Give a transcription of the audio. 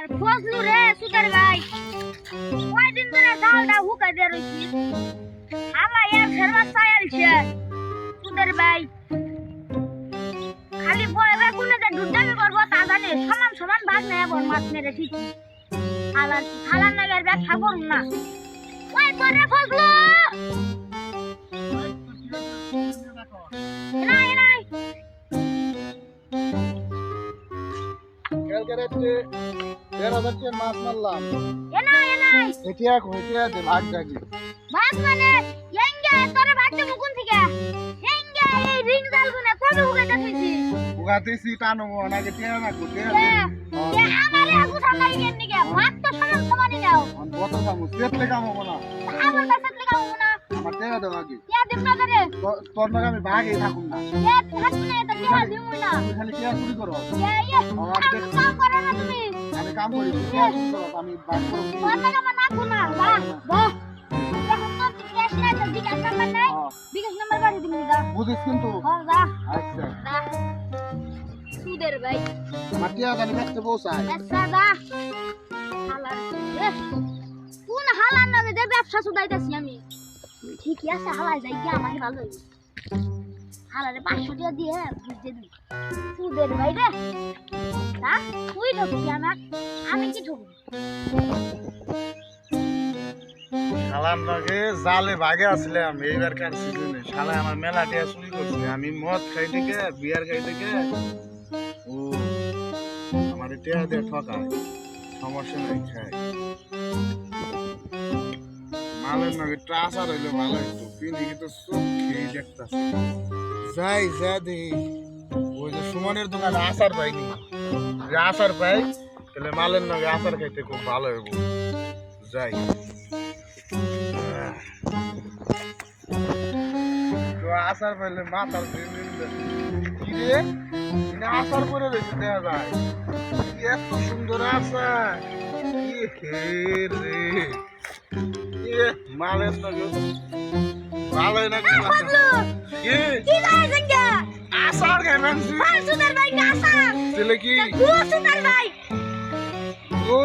আর ফজলু রে সুতার ভাই। কয়দিন ধরে জালটা হুকাই দিয়ে রইছি। হালা এক ফেরবার চাইলছে সুতার ভাই। খালি বয়ে বয়ে কোনে যে দুধদামি করব, তা জানে, সমান সমান ভাগ নেয় বন মাছ মেরে ঠিক হালার হালার নাগের ব্যবসা করুন না। ওই করে ফজলু রাত্রে দেড় হাজার টাকার মাছ মারলাম। এটিয়া হইটিয়া দে ভাগ ডাকি ভাগ মানে এঙ্গে তোরে ভাগতে মুকুন থেকে। এঙ্গে এই রিং জাল গুনে কবে হুকাইতে থইছি উগাতেছি টানো টিয়া না কুটিয়া এ এ আমারে আগু ঠান্ডাই কেন নিকে ভাগ তো সমান সমানই দাও কত কামু সেটলে কাম হব না আমার কাছে থেকে কামু না। আমার টিয়া আগে না করে তোর আমি ভাগেই থাকুম না। থাকবি না তো দিয়া দিমু না। খালি টিয়া চুরি করো। কাম করো না তুমি আমি কাম করি করো আমি ভাগ করব নাকু না বুঝিস কিন্তু। হ্যাঁ আচ্ছা। সুদের ভাই। আমার জানি ব্যস্ত পৌঁছায় আচ্ছা যা। হালার এ, কোন হালার নামে যে ব্যবসা শুধাইতেছি আমি? ঠিকই আছে হালাই যাই গিয়ে আমার ভালোই হালারে পাঁচশো টাকা দিয়ে বুঝতে দিই সুদের ভাই রে। না? তুই ঢুকবি আমার? আমি কি ঢুকবো লগে জালে ভাগে আসলাম, এইবার কার সিজনে? শালা আমার মেলা করছে, আমি মদ খাই থেকে, বিয়ার খাই থেকে, ও, আমার টিয়া দিয়ে সমস্যা নেই খাই মালের নগে ট্রাসার হইলে ভালো একটু পিনি খেয়ে দেখতাছে। যাই, যা ওই যে সুমনের দোকানে আচার পাইনি। যে আচার পাই তাহলে মালের নগে আচার খাইতে খুব ভালো হইব। যাই। তো আসার পাইলে মাথার কি রে? এটা আসার করে রয়েছে দেখা যায়। এত সুন্দর আচার। রে। মালের নাকি ভালোই নাকি? কি কি যায় সঙ্গে আচার খাইবেন আর সুদের ভাই কাঁচা ছেলে কি তুই সুদের ভাই ও